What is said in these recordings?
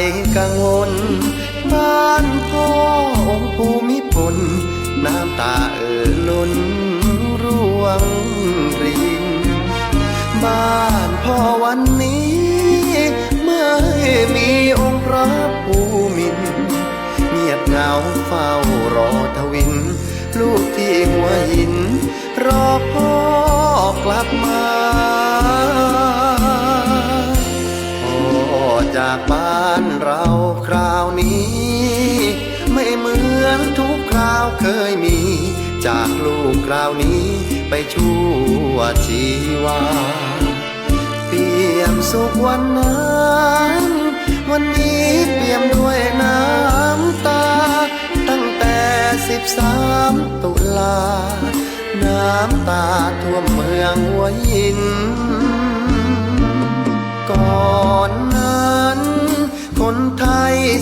กลกังวล บ้านพ่อองค์ภูมิพล น้ำตาเอ่อล้นร่วงริน บ้านพ่อวันนี้ เมื่อมีองค์พระภูมินเงียบเหงาเฝ้ารอทวิน ลูกที่หัวหิน รอพ่อกลับมาพ่อจากบ้าน เราคราวนี้ ไม่เหมือนทุกคราวเคยมี จากลูกคราวนี้ไปชั่วชีวาเปี่ยมสุขวันนั้น วันนี้เปี่ยมด้วยน้ำตา ตั้งแต่สิบสามตุลา น้ำตาท่วมเมืองหัวหิน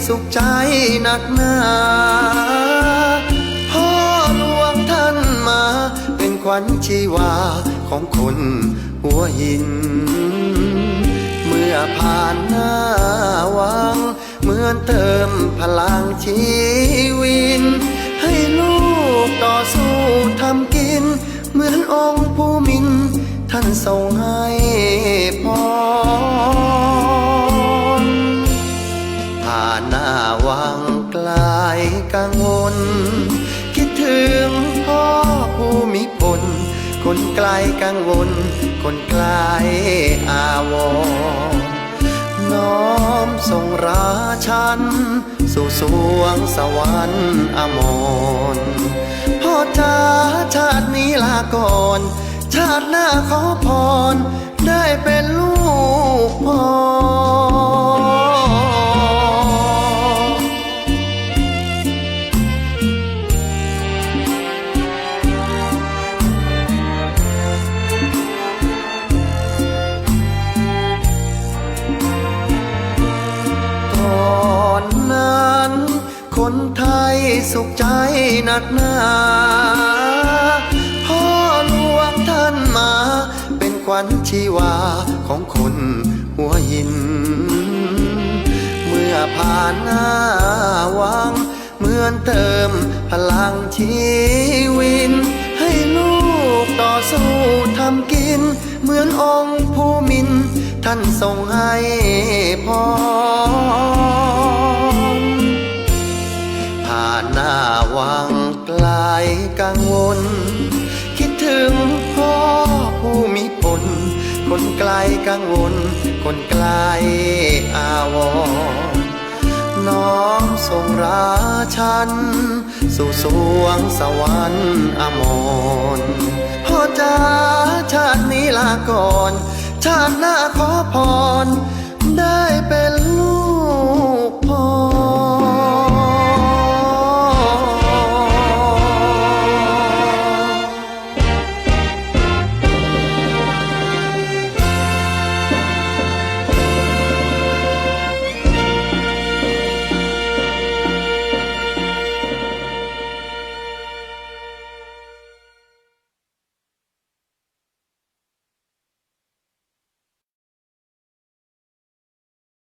สุขใจหนักหนาพ่อหลวงท่านมา เป็นขวัญชีวาของคนหัวหิน เมื่อผ่านหน้าวัง เหมือนเติมพลังชีวิน ให้ลูกต่อสู้ทำกิน เหมือนองค์ภูมิน ท่านทรงให้พร คิดถึงพ่อภูมิพลคนไกลกังวล คนไกลอาวรณ์น้อมส่งราชัน สู่สวงสวรรค์อมรพ่อจ้าชาตินี้ลาก่อน ชาติหน้าขอพร ได้เป็นลูกพ่อ คนไทยสุขใจหนักหนา พ่อหลวงท่านมา เป็นขวัญชีวาของคนหัวหิน เมื่อผ่านหน้าวัง เหมือนเติมพลังชีวิน ให้ลูกต่อสู้ทำกิน เหมือนองค์ภูมิน ท่านทรงให้พรผ่าน หน้าวังไกลกังวล คิดถึงพ่อผู้มีพลคนไกลกังวล คนไกลอาวรน้อมส่งราชัน สู่สวงสวรรค์อมรพ่อจ้าชาตินี้ลาก่อน ชาติหน้าขอพร